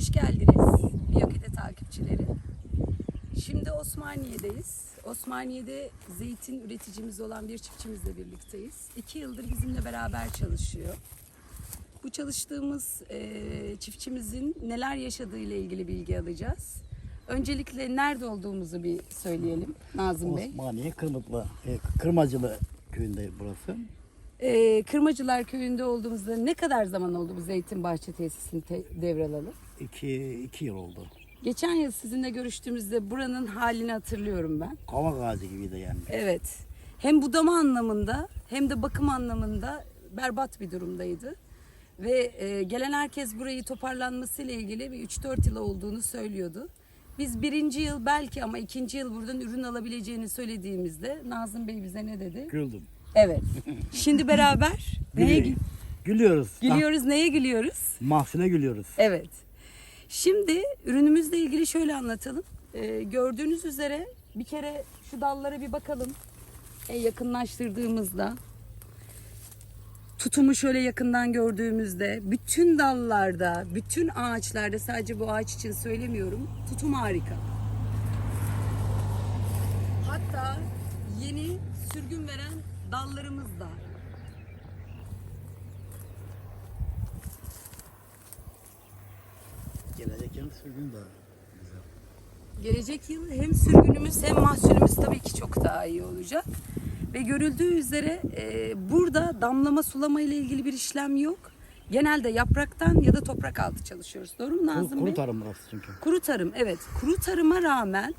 Hoş geldiniz Biyokete takipçileri. Şimdi Osmaniye'deyiz. Osmaniye'de zeytin üreticimiz olan bir çiftçimizle birlikteyiz. İki yıldır bizimle beraber çalışıyor. Bu çalıştığımız eee, çiftçimizin neler yaşadığı ile ilgili bilgi alacağız. Öncelikle nerede olduğumuzu bir söyleyelim Nazım Bey. Osmaniye Kırmızılı, e, Kırmacılı köyünde burası. Eee, Kırmacılar Köyü'nde olduğumuzda ne kadar zaman oldu bu zeytin bahçe tesisini te- devralalı? İki, iki yıl oldu. Geçen yıl sizinle görüştüğümüzde buranın halini hatırlıyorum ben. Kavak ağacı gibiydi yani. Evet. Hem budama anlamında hem de bakım anlamında berbat bir durumdaydı. Ve e, gelen herkes burayı toparlanmasıyla ilgili bir 3-4 yıl olduğunu söylüyordu. Biz birinci yıl belki ama ikinci yıl buradan ürün alabileceğini söylediğimizde Nazım Bey bize ne dedi? Güldüm. Evet. Şimdi beraber neye Gülüyor- Gülüyoruz. gülüyoruz, neye gülüyoruz? Ah, Mahsune gülüyoruz. Evet. Şimdi ürünümüzle ilgili şöyle anlatalım. Ee, gördüğünüz üzere bir kere şu dallara bir bakalım. E, yakınlaştırdığımızda tutumu şöyle yakından gördüğümüzde bütün dallarda, bütün ağaçlarda sadece bu ağaç için söylemiyorum. Tutum harika. Hatta yeni sürgün veren dallarımız da Gelecek yıl sürgün de güzel. Gelecek yıl hem sürgünümüz hem mahsulümüz tabii ki çok daha iyi olacak. Ve görüldüğü üzere e, burada damlama sulama ile ilgili bir işlem yok. Genelde yapraktan ya da toprak altı çalışıyoruz. Doğru mu Kuru, Nazım kuru Bey? tarım burası çünkü. Kuru tarım evet. Kuru tarıma rağmen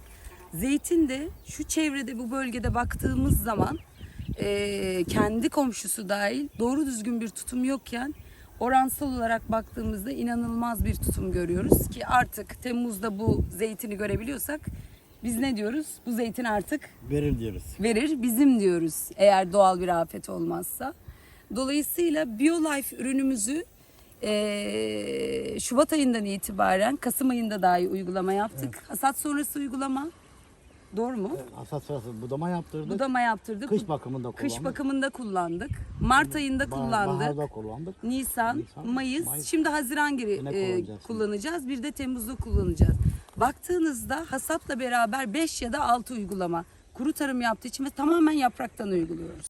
zeytin de şu çevrede bu bölgede baktığımız zaman e, kendi komşusu dahil doğru düzgün bir tutum yokken oransal olarak baktığımızda inanılmaz bir tutum görüyoruz ki artık Temmuz'da bu zeytini görebiliyorsak biz ne diyoruz? Bu zeytin artık Verir diyoruz. verir bizim diyoruz eğer doğal bir afet olmazsa. Dolayısıyla BioLife ürünümüzü eee, Şubat ayından itibaren Kasım ayında dahi uygulama yaptık. Hasat sonrası uygulama. Doğru mu? Hasat sırası budama yaptırdık. Budama yaptırdık. Kış bakımında kullandık. Kış bakımında kullandık. Mart ayında Bah- kullandık. Baharda kullandık. Nisan, Nisan, Mayıs, Mayıs. şimdi Haziran Yine e, kullanacağız. kullanacağız. Bir de Temmuz'da kullanacağız. Baktığınızda hasatla beraber 5 ya da 6 uygulama kuru tarım yaptığı için ve tamamen yapraktan uyguluyoruz.